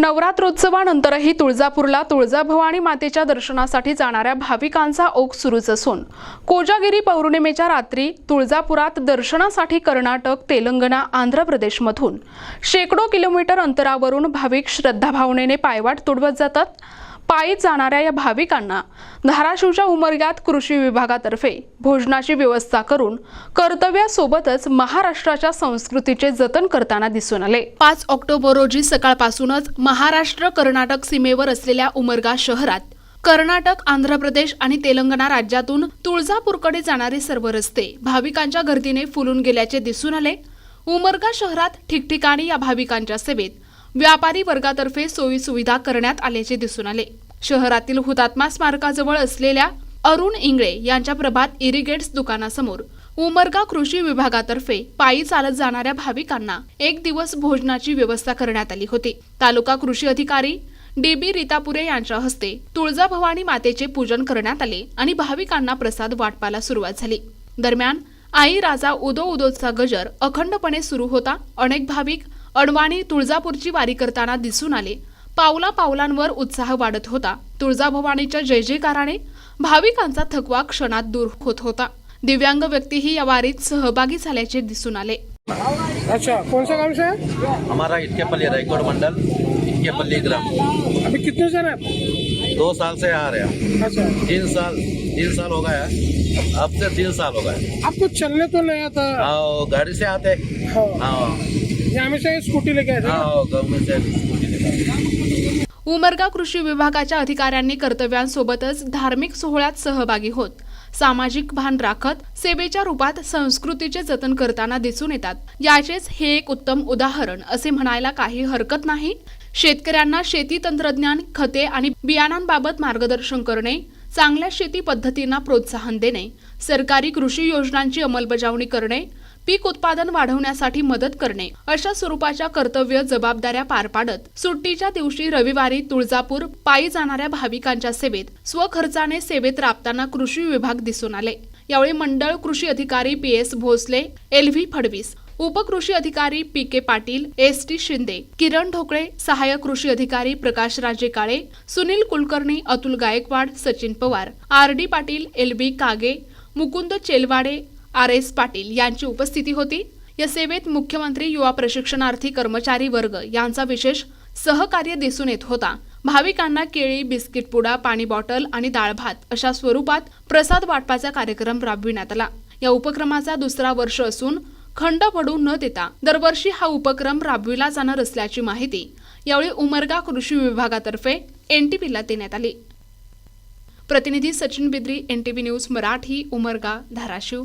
नवरात्रोत्सवानंतरही तुळजापूरला तुळजाभवानी मातेच्या दर्शनासाठी जाणाऱ्या भाविकांचा ओघ सुरूच असून कोजागिरी पौर्णिमेच्या रात्री तुळजापुरात दर्शनासाठी कर्नाटक तेलंगणा आंध्र प्रदेशमधून शेकडो किलोमीटर अंतरावरून भाविक श्रद्धाभावनेने पायवाट तुडवत जातात. पायी जाणाऱ्या या भाविकांना धाराशिवच्या उमरग्यात कृषी विभागातर्फे भोजनाची व्यवस्था करून कर्तव्यासोबतच महाराष्ट्राच्या संस्कृतीचे जतन करताना दिसून आले. पाच ऑक्टोबर रोजी सकाळपासूनच महाराष्ट्र कर्नाटक सीमेवर असलेल्या उमरगा शहरात कर्नाटक आंध्र प्रदेश आणि तेलंगणा राज्यातून तुळजापूरकडे जाणारे सर्व रस्ते भाविकांच्या गर्दीने फुलून गेल्याचे दिसून आले. उमरगा शहरात ठिकठिकाणी या भाविकांच्या सेवेत व्यापारी वर्गातर्फे सोयी सुविधा करण्यात आल्याचे दिसून आले. शहरातील हुतात्मा स्मारकाजवळ असलेल्या अरुण इंगळे यांच्या प्रभात इरिगेट्स दुकानासमोर उमरगा कृषी विभागातर्फे पायी चालत जाणाऱ्या भाविकांना एक दिवस भोजनाची व्यवस्था करण्यात आली होती. तालुका कृषी अधिकारी डी बी रीतापुरे यांच्या हस्ते तुळजाभवानी मातेचे पूजन करण्यात आले आणि भाविकांना प्रसाद वाटपाला सुरुवात झाली. दरम्यान आई राजा उदो उदोचा गजर अखंडपणे सुरू होता. अनेक भाविक अडवाणी तुळजापूरची वारी करताना दिसून आले पावला पावलांवर उत्साह वाढत होता. तुळजाभवानीच्या जय जयकाराने भाविकांचा थकवा क्षणात दूर होत होता. दिव्यांग व्यक्तीही या वारीत सहभागी झाल्याचे दिसून आले. अच्छा कौन सा गाँव से हमारा इटकेपल्ली रायकोट मंडल इटकेपल्ली ग्राम। अभी कितने जन है दो साल से आ रहे हैं। अच्छा। तीन साल तीन साल हो गया अब से तीन साल हो गए आपको चलने तो नहीं आता हाँ गाड़ी से आते। हाँ। यहाँ में से स्कूटी लेके ना? हाँ गवर्नमेंट से स्कूटी निकाली। उमरगा कृषी विभागाच्या अधिकाऱ्यांनी कर्तव्यांसोबतच धार्मिक सोहळ्यात सहभागी होत. सामाजिक भान राखत सेवेच्या रूपात संस्कृतीचे जतन करताना दिसून येतात. याचेच हे एक उत्तम उदाहरण असे म्हणायला काही हरकत नाही. शेतकऱ्यांना शेती तंत्रज्ञान खते आणि बियाणांबाबत मार्गदर्शन करणे चांगल्या शेती पद्धतींना प्रोत्साहन देणे सरकारी कृषी योजनांची अंमलबजावणी करणे पीक उत्पादन वाढवण्यासाठी मदत करणे अशा स्वरूपाच्या कर्तव्य जबाबदाऱ्या पार पाडत सुट्टीच्या दिवशी रविवारी तुळजापूर पायी जाणाऱ्या भाविकांच्या सेवेत स्वखर्चाने सेवेत राबताना कृषी विभाग दिसून आले. यावेळी मंडळ कृषी अधिकारी P S Bhosale L V Phadvis उपकृषी अधिकारी P K Patil S T Shinde Kiran Dhokale सहाय्यक कृषी अधिकारी Prakash Raje Kale Sunil Kulkarni Atul Gaikwad Sachin Pawar R D Patil L B Kage Mukund Chelwade R S Patil यांची उपस्थिती होती. या सेवेत मुख्यमंत्री युवा प्रशिक्षणार्थी कर्मचारी वर्ग यांचा विशेष सहकार्य दिसून येत होता. भाविकांना केळी बिस्किट पुडा पाणी बॉटल आणि डाळ भात अशा स्वरूपात प्रसाद वाटपाचा कार्यक्रम राबविण्यात आला. या उपक्रमाचा दुसरा वर्ष असून खंड पडू न देता दरवर्षी हा उपक्रम राबविला जाणार असल्याची माहिती यावेळी उमरगा कृषी विभागातर्फे एनटीपीला देण्यात आली. प्रतिनिधी सचिन बिद्री एनटीव्ही न्यूज मराठी उमरगा धाराशिव.